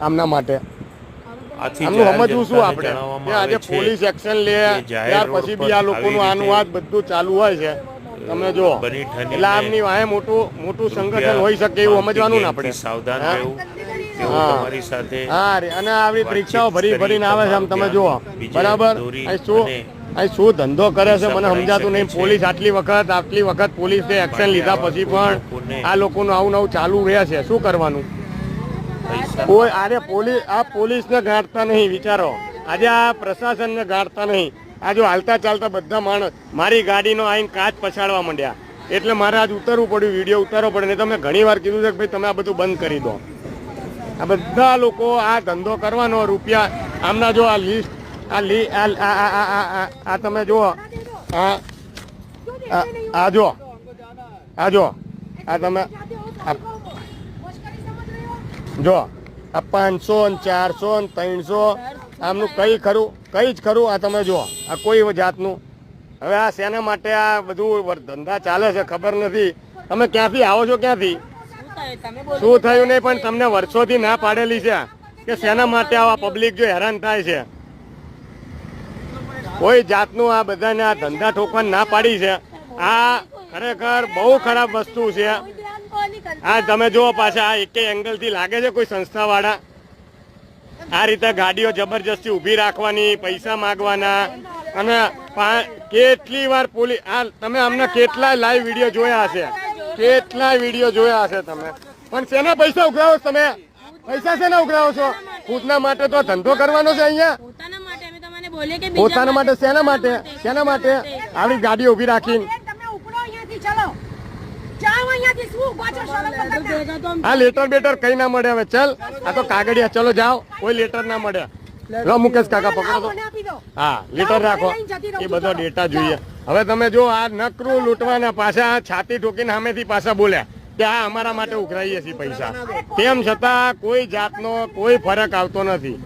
આમના માટે. જાહેર સમજવું શું આપણે? કે આજે પોલીસ એક્શન લે ત્યાર પછી બી આ લોકોનું આનું આ બધું ચાલુ હોય છે. તમે જો એટલે આમની વાહે મોટું મોટું સંગઠન હોઈ શકે એવું સમજવાનું ને આપણે. સાવધાન હા? રહેવું. અને આવી પરીક્ષાઓ રિક્ષાઓ ભરી ભરીને આવે છે આમ તમે જુઓ. બરાબર? શું? અહીં શું ધંધો કરે છે? મને સમજાતું નહીં. પોલીસ આટલી વખત આટલી વખત પોલીસે એક્શન લીધા પછી પણ આ લોકોનું આવું નવું ચાલુ રહે છે. શું કરવાનું? કોઈ આરે પોલીસ આ પોલીસને ગાંઠતા નહીં, વિચારો. આજે આ પ્રશાસનને ગાંઠતા નહીં. આ હાલતા ચાલતા બધા માણસ મારી ગાડીનો આઈને કાચ પછાડવા માંડ્યા. એટલે મારે આજ ઉતારવું પડ્યું, વીડિયો ઉતારવો પડે નહીં તમે ઘણી વાર કીધું કે ભાઈ, તમે બધું બંધ કરી દો. આ બધા લોકો આ ધંધો કરવાનો રૂપિયા, આમના જો આ લિસ્ટ આ લી આ તમે જુઓ. આ આ જો આ જો આ તમે જો, આ પાંચસો ને ચારસો ને ત્રણસો, આમનું કઈ ખરું, કઈ જ ખરું આ તમે જો આ કોઈ જાતનું. હવે આ શેના માટે આ બધું ધંધા ચાલે છે ખબર નથી. તમે ક્યાંથી આવો છો ક્યાંથી? શું થયું નહીં પણ તમને વર્ષોથી ના પાડેલી છે કે શેના માટે આવા પબ્લિક જો હેરાન થાય છે? કોઈ જાતનું આ બધાને આ ધંધા ઠોકવાની ના પાડી છે. આ ખરેખર બહુ ખરાબ વસ્તુ છે. આ તમે જુઓ પાછા આ એકે એંગલથી લાગે છે કોઈ સંસ્થાવાળા? આ રીતે ગાડીઓ જબરજસ્તી ઊભી રાખવાની પૈસા માંગવાના. અને કેટલી વાર પોલીસ આ તમે અમને કેટલા લાઈવ વીડિયો જોયા હશે? કેટલા વીડિયો જોયા હશે તમે? પણ શેના પૈસા ઉઘરાવો તમે? પૈસા શેના ઉઘરાવો છો? પૂતના માટે તો ધંધો કરવાનો છે અહીંયા? પોતાના માટે પોતાના શેના માટે? શેના માટે? આવી ગાડીઓ ઊભી રાખીને તમે ઉપડો અહીંયાથી ચલો જાઓ અહીંયાથી શું ઊભા છો શરમ વગરના? ભેગા તો આ લેટર બેટર કઈ ના મળે હવે? ચલ આ તો કાગળિયા. ચલો જાઓ. કોઈ લેટર ના મળે. લો મુકેશ કાકા પકડો તો. હા લેટર રાખો. એ બધો ડેટા જોઈએ. હવે તમે જો આ નકરું લૂંટવાના પાછા છાતી ઠોકીને સામેથી પાછા બોલ્યા કે આ અમારા માટે ઉઘરાઈએ છીએ પૈસા. તેમ છતાં કોઈ જાતનો કોઈ ફરક આવતો નથી.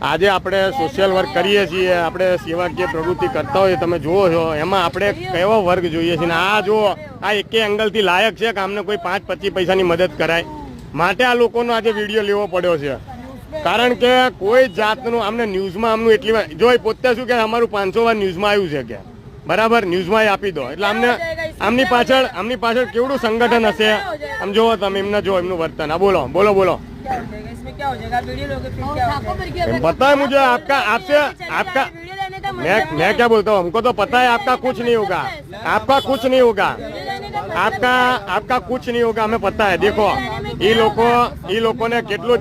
આજે આપણે સોશિયલ વર્ક કરીએ છીએ આપણે સેવાકીય પ્રવૃત્તિ કરતા હોઈએ તમે જુઓ છો એમાં આપણે કેવો વર્ગ જોઈએ છીએ ને આ જુઓ આ એકે એંગલથી લાયક છે કે આમને કોઈ પાંચ પચીસ પૈસાની મદદ કરાય. માટે આ લોકોનો આજે વીડિયો લેવો પડ્યો છે. કારણ કે કોઈ જાતનું આમને ન્યૂઝમાં આમનું એટલી વાર જો એ પોતે શું કે અમારું પાંચસો વાર ન્યૂઝમાં આવ્યું છે કે. બરાબર ન્યૂઝમાં આપી દો. એટલે અમને આમની પાછળ આમની પાછળ કેવડું સંગઠન હશે? આમ જુઓ તમે એમને જો એમનું વર્તન. આ બોલો બોલો બોલો. क्या हो जाएगा इसमें क्या हो जाएगा वीडियो लोगे फिर क्या हो जाएगा पता है मुझे आपका आपसे आपका वीडियो लेने का मैं मैं क्या बोलता हूँ हमको तो पता है आपका कुछ नहीं होगा आपका कुछ नहीं होगा आपका आपका कुछ नहीं होगा हमें पता है देखो ये लोगों ये लोगों ने કેટલું